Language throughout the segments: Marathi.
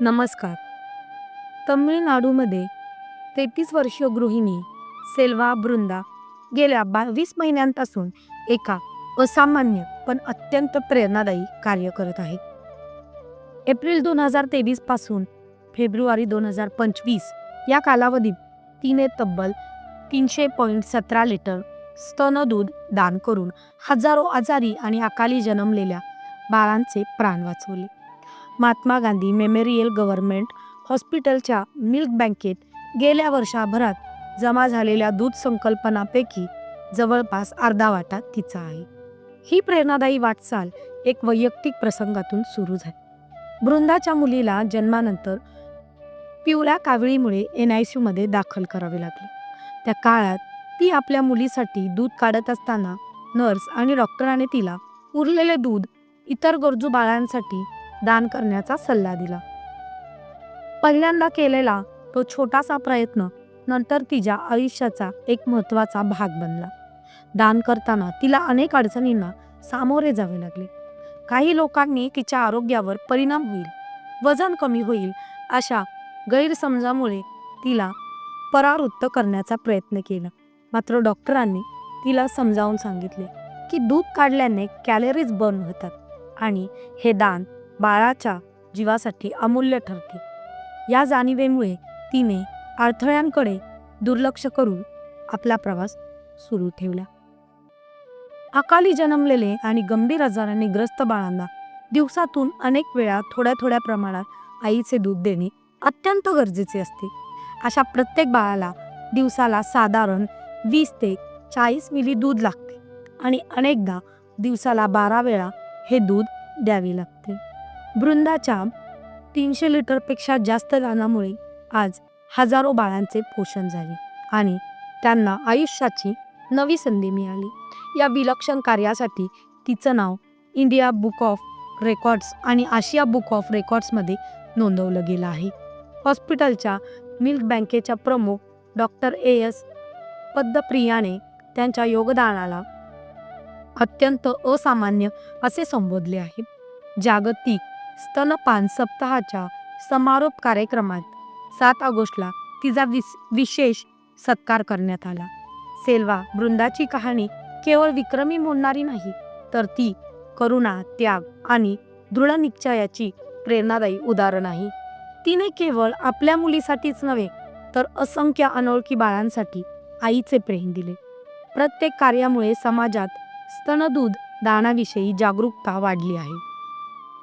नमस्कार. तमिळनाडूमध्ये तेहतीस वर्षीय गृहिणी सेल्वा बृंदा गेल्या बावीस महिन्यांपासून एका असामान्य पण अत्यंत प्रेरणादायी कार्य करत आहे एप्रिल दोन हजार तेवीसपासून फेब्रुवारी दोन हजार पंचवीस या कालावधीत तिने तब्बल तीनशे पॉईंट सतरा लिटर स्तनदूध दान करून हजारो आजारी आणि अकाली जन्मलेल्या बाळांचे प्राण वाचवले. महात्मा गांधी मेमोरियल गव्हर्नमेंट हॉस्पिटलच्या मिल्क बँकेत गेल्या वर्षाभरात जमा झालेल्या दूध संकल्पनापैकी जवळपास अर्धा वाटा तिचा आहे. ही प्रेरणादायी वाटचाल एक वैयक्तिक प्रसंगातून सुरू झाली. बृंदाच्या मुलीला जन्मानंतर पिवळ्या कावळीमुळे एन आय सीमध्ये दाखल करावे लागले. त्या काळात ती आपल्या मुलीसाठी दूध काढत असताना नर्स आणि डॉक्टराने तिला उरलेले दूध इतर गरजू बाळांसाठी दान करण्याचा सल्ला दिला. पहिल्यांदा केलेला तो छोटासा प्रयत्न नंतर तिच्या आयुष्याचा एक महत्त्वाचा भाग बनला. दान करताना तिला अनेक अडचणींना सामोरे जावे लागले. काही लोकांनी तिच्या आरोग्यावर परिणाम होईल वजन कमी होईल अशा गैरसमजामुळे तिला परावृत्त करण्याचा प्रयत्न केला. मात्र डॉक्टरांनी तिला समजावून सांगितले की दूध काढल्याने कॅलरीज बर्न होतात आणि हे दान बाळाच्या जीवासाठी अमूल्य ठरते. या जाणीवेमुळे तिने अडथळ्यांकडे दुर्लक्ष करून आपला प्रवास सुरू ठेवला. अकाली जन्मलेले आणि गंभीर आजाराने ग्रस्त बाळांना दिवसातून अनेक वेळा थोड्या थोड्या प्रमाणात आईचे दूध देणे अत्यंत गरजेचे असते. अशा प्रत्येक बाळाला दिवसाला साधारण वीस ते चाळीस मिली दूध लागते आणि अनेकदा दिवसाला बारा वेळा हे दूध द्यावे लागते. बृंदाच्या तीनशे लिटरपेक्षा जास्त दानामुळे आज हजारो बाळांचे पोषण झाले आणि त्यांना आयुष्याची नवी संधी मिळाली. या विलक्षण कार्यासाठी तिचं नाव इंडिया बुक ऑफ रेकॉर्ड्स आणि आशिया बुक ऑफ रेकॉर्ड्समध्ये नोंदवलं गेलं आहे. हॉस्पिटलच्या मिल्क बँकेच्या प्रमुख डॉक्टर ए एस पद्मप्रियाने त्यांच्या योगदानाला अत्यंत असामान्य असे संबोधले आहे. जागतिक स्तनपान सप्ताहाच्या समारोप कार्यक्रमात सात ऑगस्टला तिचा विस विशेष सत्कार करण्यात आला. सेल्वा बृंदाची कहाणी केवळ विक्रमी मोडणारी नाही तर ती करुणा त्याग आणि दृढ निश्चयाची प्रेरणादायी उदाहरण आहे. तिने केवळ आपल्या मुलीसाठीच नव्हे तर असंख्य अनोळखी बाळांसाठी आईचे प्रेम दिले. प्रत्येक कार्यामुळे समाजात स्तनदूध दानाविषयी जागरूकता वाढली आहे.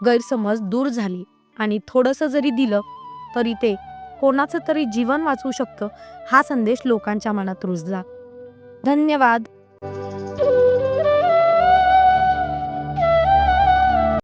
गैरसमज दूर झाली आणि थोडंसं जरी दिलं तरी ते कोणाचं तरी जीवन वाचवू शकतं हा संदेश लोकांच्या मनात रुजला. धन्यवाद.